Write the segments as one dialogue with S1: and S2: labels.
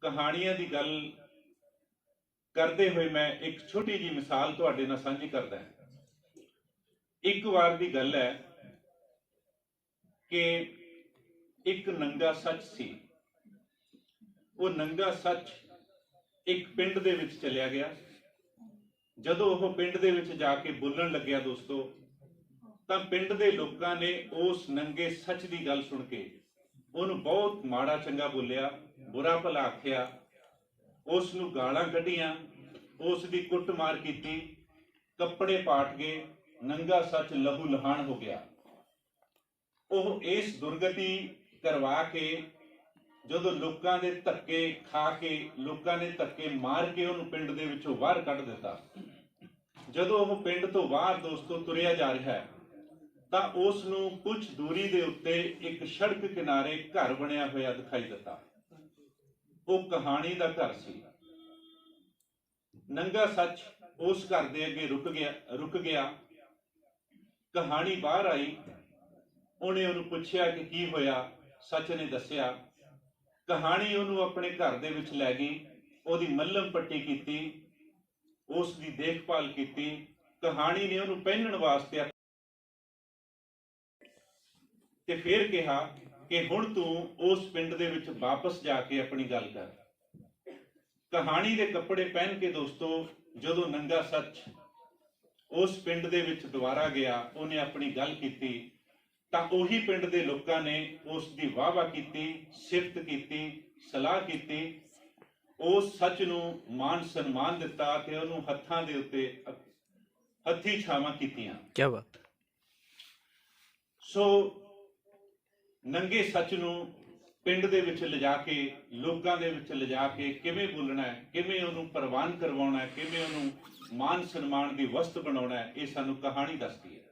S1: ਕਹਾਣੀਆਂ ਦੀ ਗੱਲ ਕਰਦੇ ਹੋਏ ਮੈਂ ਇੱਕ ਛੋਟੀ ਜੀ ਮਿਸਾਲ ਤੁਹਾਡੇ ਨਾਲ ਸਾਂਝੀ ਕਰਦਾ ਹਾਂ। ਇੱਕ ਵਾਰ ਦੀ ਗੱਲ ਹੈ ਕਿ ਇੱਕ ਨੰਗਾ ਸੱਚ ਸੀ। ਉਹ ਨੰਗਾ ਸੱਚ ਇੱਕ ਪਿੰਡ ਦੇ ਵਿੱਚ ਚਲਿਆ ਗਿਆ। ਜਦੋਂ ਉਹ ਪਿੰਡ ਦੇ ਵਿੱਚ ਜਾ ਕੇ ਬੋਲਣ ਲੱਗਿਆ ਦੋਸਤੋ, ਤਾਂ ਪਿੰਡ ਦੇ ਲੋਕਾਂ ਨੇ ਉਸ ਨੰਗੇ ਸੱਚ ਦੀ ਗੱਲ ਸੁਣ ਕੇ ਉਹਨੂੰ ਬਹੁਤ ਮਾੜਾ ਚੰਗਾ ਬੋਲਿਆ, ਬੁਰਾ ਭਲਾ ਆਖਿਆ। ਉਸ ਨੂੰ ਗਾਲਾਂ ਕੱਢੀਆਂ, ਉਸ ਦੀ ਕੁੱਟਮਾਰ ਕੀਤੀ, ਕੱਪੜੇ ਪਾਟ ਗਏ ਨੰਗਾ ਸੱਚ ਲਹੂ ਲਹਾਨ ਹੋ ਗਿਆ। ਉਹ ਇਸ ਦੁਰਗਤੀ ਕਰਵਾ ਕੇ ਜਦੋਂ ਲੋਕਾਂ ਦੇ ਧੱਕੇ ਖਾ ਕੇ, ਲੋਕਾਂ ਨੇ ਧੱਕੇ ਮਾਰ ਕੇ ਉਹਨੂੰ ਪਿੰਡ ਦੇ ਵਿੱਚੋਂ ਬਾਹਰ ਕੱਢ ਦਿੱਤਾ। ਜਦੋਂ ਉਹ ਪਿੰਡ ਤੋਂ ਬਾਹਰ ਦੋਸਤੋ ਤੁਰਿਆ ਜਾ ਰਿਹਾ ਹੈ ਤਾਂ ਉਸ ਨੂੰ ਕੁਝ ਦੂਰੀ ਦੇ ਉੱਤੇ ਇੱਕ ਸੜਕ ਕਿਨਾਰੇ ਘਰ ਬਣਿਆ ਹੋਇਆ ਦਿਖਾਈ ਦਿੱਤਾ। ਉਹ ਕਹਾਣੀ ਦਾ ਘਰ ਸੀ। ਨੰਗਾ ਸੱਚ ਉਸ ਘਰ ਦੇ ਅੱਗੇ ਰੁਕ ਗਿਆ ਰੁਕ ਗਿਆ। ਕਹਾਣੀ ਬਾਹਰ ਆਈ। ਉਹਨੇ ਉਹਨੂੰ ਪੁੱਛਿਆ ਕਿ ਕੀ ਹੋਇਆ? ਸੱਚ ਨੇ ਦੱਸਿਆ, ਕਹਾਣੀ ਉਹਨੂੰ ਆਪਣੇ ਘਰ ਦੇ ਵਿੱਚ ਲੈ ਗਈ। ਉਹਦੀ ਮੱਲਮ ਪੱਟੀ ਕੀਤੀ, ਉਸ ਦੀ ਦੇਖਭਾਲ ਕੀਤੀ। ਕਹਾਣੀ ਨੇ ਉਹਨੂੰ ਪਹਿਨਣ ਵਾਸਤੇ ਤੇ ਫਿਰ ਕਿਹਾ ਕਿ ਹੁਣ ਤੂੰ ਉਸ ਪਿੰਡ ਦੇ ਵਿੱਚ ਵਾਪਸ ਜਾ ਕੇ ਆਪਣੀ ਗੱਲ ਕਰ। ਕਹਾਣੀ ਦੇ ਕੱਪੜੇ ਪਹਿਨ ਕੇ ਦੋਸਤੋ ਜਦੋਂ ਨੰਗਾ ਸੱਚ ਉਸ ਪਿੰਡ ਦੇ ਵਿੱਚ ਦੁਬਾਰਾ ਗਿਆ ਉਹਨੇ ਆਪਣੀ ਗੱਲ ਕੀਤੀ ਤਾਂ ਉਹੀ ਪਿੰਡ ਦੇ ਲੋਕਾਂ ਨੇ ਉਸ ਦੀ ਵਾਹਵਾ ਕੀਤੀ ਸਿਫਤ ਕੀਤੀ ਸਲਾਹ ਕੀਤੀ। ਉਸ ਸੱਚ ਨੂੰ ਮਾਨ ਸਨਮਾਨ ਦਿੱਤਾ ਤੇ ਉਹਨੂੰ ਹੱਥਾਂ ਦੇ ਉੱਤੇ ਹੱਥੀ ਛਾਵਾਂ ਕੀਤੀਆਂ।
S2: ਕੀ ਬਾਤ।
S1: ਸੋ ਨੰਗੇ ਸੱਚ ਨੂੰ ਪਿੰਡ ਦੇ ਵਿੱਚ ਲਿਜਾ ਕੇ, ਲੋਕਾਂ ਦੇ ਵਿੱਚ ਲਿਜਾ ਕੇ ਕਿਵੇਂ ਬੋਲਣਾ ਹੈ, ਕਿਵੇਂ ਉਹਨੂੰ ਪ੍ਰਵਾਨ ਕਰਵਾਉਣਾ ਹੈ, ਕਿਵੇਂ ਉਹਨੂੰ ਮਾਨ ਸਨਮਾਨ ਦੀ ਵਸਤ ਬਣਾਉਣਾ ਹੈ, ਇਹ ਸਾਨੂੰ ਕਹਾਣੀ ਦੱਸਦੀ ਹੈ।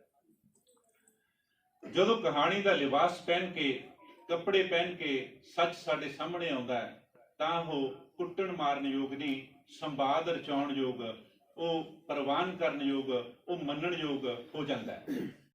S1: ਜਦੋਂ ਕਹਾਣੀ ਦਾ ਲਿਬਾਸ ਪਹਿਨ ਕੇ, ਕੱਪੜੇ ਪਹਿਨ ਕੇ ਸੱਚ ਸਾਡੇ ਸਾਹਮਣੇ ਆਉਂਦਾ ਹੈ, ਤਾਂ ਉਹ ਕੁੱਟਣ ਮਾਰਨ ਯੋਗ ਨਹੀਂ, ਸੰਵਾਦ ਰਚਾਉਣ ਯੋਗ, ਉਹ ਪ੍ਰਵਾਨ ਕਰਨ ਯੋਗ, ਉਹ ਮੰਨਣ ਯੋਗ ਹੋ ਜਾਂਦਾ ਹੈ।